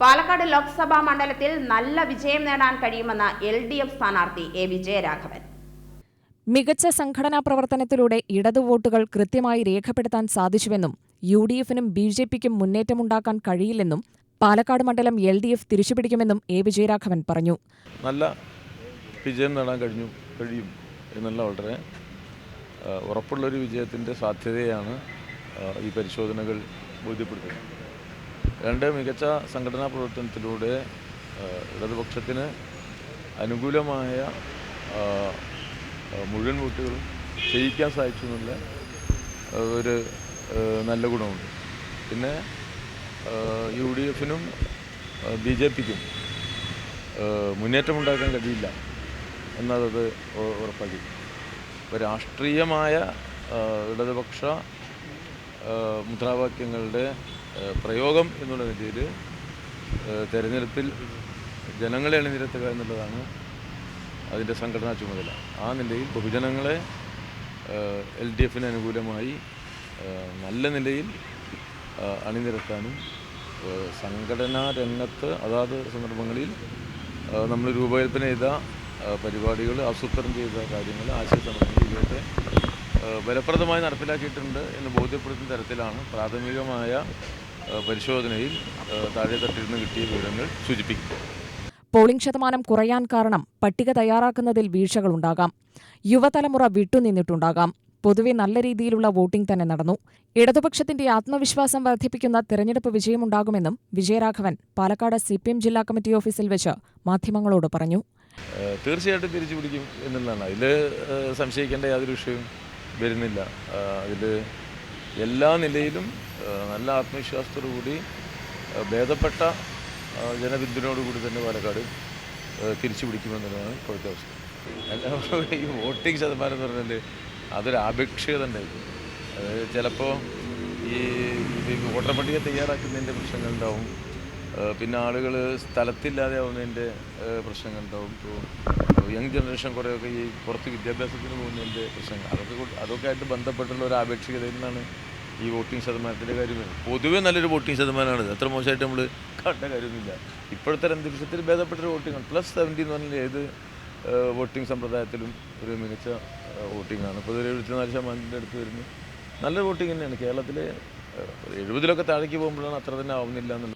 പാലക്കാട് ലോക്സഭാ മണ്ഡലത്തിൽ നല്ല വിജയം നേടാൻ കഴിയുമെന്ന് എൽ ഡി എഫ് സ്ഥാനാർത്ഥി എ വിജയരാഘവൻ മികച്ച സംഘടനാ പ്രവർത്തനത്തിലൂടെ ഇടതു വോട്ടുകൾ കൃത്യമായി രേഖപ്പെടുത്താൻ സാധിച്ചുവെന്നും യു ഡി എഫിനും ബി ജെ പിക്കും മുന്നേറ്റമുണ്ടാക്കാൻ കഴിയില്ലെന്നും പാലക്കാട് മണ്ഡലം എൽ ഡി എഫ് തിരിച്ചുപിടിക്കുമെന്നും എ വിജയരാഘവൻ പറഞ്ഞു. നല്ല വിജയം നേടാൻ കഴിഞ്ഞു കഴിയും എന്നുള്ള വളരെ ഉറപ്പുള്ള ഉറപ്പുള്ളൊരു വിജയത്തിന്റെ സാധ്യതയാണ് ഈ പരിശോധനകൾ ബോധ്യപ്പെടുത്തുന്നത്. രണ്ട് മികച്ച സംഘടനാ പ്രവർത്തനത്തിലൂടെ ഇടതുപക്ഷത്തിന് അനുകൂലമായ മുഴുവൻ വോട്ടുകളും ചെയ്യിക്കാൻ സാധിച്ചു എന്നുള്ള ഒരു നല്ല ഗുണമുണ്ട്. പിന്നെ യു ഡി എഫിനും ബി ജെ പിക്കും മുന്നേറ്റമുണ്ടാക്കാൻ കഴിയില്ല എന്നതത് ഉറപ്പാക്കി. ഇപ്പോൾ രാഷ്ട്രീയമായ ഇടതുപക്ഷ മുദ്രാവാക്യങ്ങളുടെ പ്രയോഗം എന്നുള്ള ആ, തെരഞ്ഞെടുപ്പിൽ ജനങ്ങളെ അണിനിരത്തുക എന്നുള്ളതാണ് അതിന്റെ സംഘടനാ ചുമതല. ആ നിലയിൽ ബഹുജനങ്ങളെ എൽ ഡി എഫിന് അനുകൂലമായി നല്ല നിലയിൽ അണിനിരത്താനും സംഘടനാ രംഗത്ത് അതാത് സന്ദർഭങ്ങളിൽ നമ്മൾ രൂപകൽപ്പന ചെയ്ത പരിപാടികൾ ആസൂത്രണം ചെയ്ത കാര്യങ്ങൾ ആശയ ആ, ഫലപ്രദമായി നടപ്പിലാക്കിയിട്ടുണ്ട് എന്ന് ബോധ്യപ്പെടുത്തുന്ന തരത്തിലാണ് പ്രാഥമികമായ പരിശോധനയിൽ താഴെ നിന്ന് കിട്ടിയ വിവരങ്ങൾ സൂചിപ്പിക്കുന്നത്. പോളിംഗ് ശതമാനം കുറയാൻ കാരണം പട്ടിക തയ്യാറാക്കുന്നതിൽ വീഴ്ചകളുണ്ടാകാം യുവതലമുറ വിട്ടുനിന്നിട്ടുണ്ടാകാം. പൊതുവെ നല്ല രീതിയിലുള്ള വോട്ടിംഗ് തന്നെ നടന്നു. ഇടതുപക്ഷത്തിന്റെ ആത്മവിശ്വാസം വർദ്ധിപ്പിക്കുന്ന തെരഞ്ഞെടുപ്പ് വിജയമുണ്ടാകുമെന്നും Vijayaraghavan Palakkad C P M ജില്ലാ കമ്മിറ്റി ഓഫീസിൽ വെച്ച് മാധ്യമങ്ങളോട് പറഞ്ഞു. തീർച്ചയായിട്ടും തിരിച്ചു പിടിക്കും എന്നുള്ളതാണ് അതിൽ സംശയിക്കേണ്ട യാതൊരു വിഷയവും വരുന്നില്ല. അതിൽ എല്ലാ നിലയിലും നല്ല ആത്മവിശ്വാസത്തോടുകൂടി ഭേദപ്പെട്ട ജനപിന്തുണയോടുകൂടി തന്നെ പാലക്കാട് തിരിച്ചു പിടിക്കുമെന്നുള്ളതാണ് ഇപ്പോഴത്തെ അവസ്ഥ. അല്ല, ഈ വോട്ടിംഗ് ശതമാനം എന്ന് പറഞ്ഞാൽ അതൊരു ആപേക്ഷികത തന്നെ അത് ചിലപ്പോൾ ഈ വോട്ടർ പട്ടിക തയ്യാറാക്കുന്നതിന്റെ പ്രശ്നങ്ങളുണ്ടാവും. പിന്നെ ആളുകൾ സ്ഥലത്തില്ലാതെ ആവുന്നതിന്റെ പ്രശ്നങ്ങൾ ഉണ്ടാവും ഇപ്പോൾ യങ് ജനറേഷൻ കുറേയൊക്കെ ഈ പുറത്ത് വിദ്യാഭ്യാസത്തിന് പോകുന്നതിന്റെ പ്രശ്നങ്ങൾ. അതൊക്കെ അതൊക്കെ ആയിട്ട് ബന്ധപ്പെട്ടുള്ള ഒരു ആപേക്ഷികതയിൽ നിന്നാണ് ഈ വോട്ടിംഗ് ശതമാനത്തിന്റെ കാര്യം പൊതുവേ നല്ലൊരു വോട്ടിംഗ് ശതമാനമാണ്. അത്ര മോശമായിട്ട് നമ്മൾ കണ്ട കാര്യമൊന്നുമില്ല. ഇപ്പോഴത്തെ അന്തരീക്ഷത്തിൽ ഭേദപ്പെട്ടൊരു വോട്ടിംഗ് ആണ്. പ്ലസ് സെവന്റി എന്ന് പറഞ്ഞാൽ ഏത് വോട്ടിംഗ് സമ്പ്രദായത്തിലും ഒരു മികച്ച വോട്ടിംഗ് ആണ്. ഇപ്പോൾ ഒരു എഴുപത്തിനാല് ശതമാനത്തിന്റെ അടുത്ത് വരുന്നു നല്ല വോട്ടിംഗ് തന്നെയാണ്. കേരളത്തിൽ എഴുപതിലൊക്കെ താഴേക്ക് പോകുമ്പോഴാണ് അത്ര തന്നെ ആവുന്നില്ല എന്നുള്ളത്.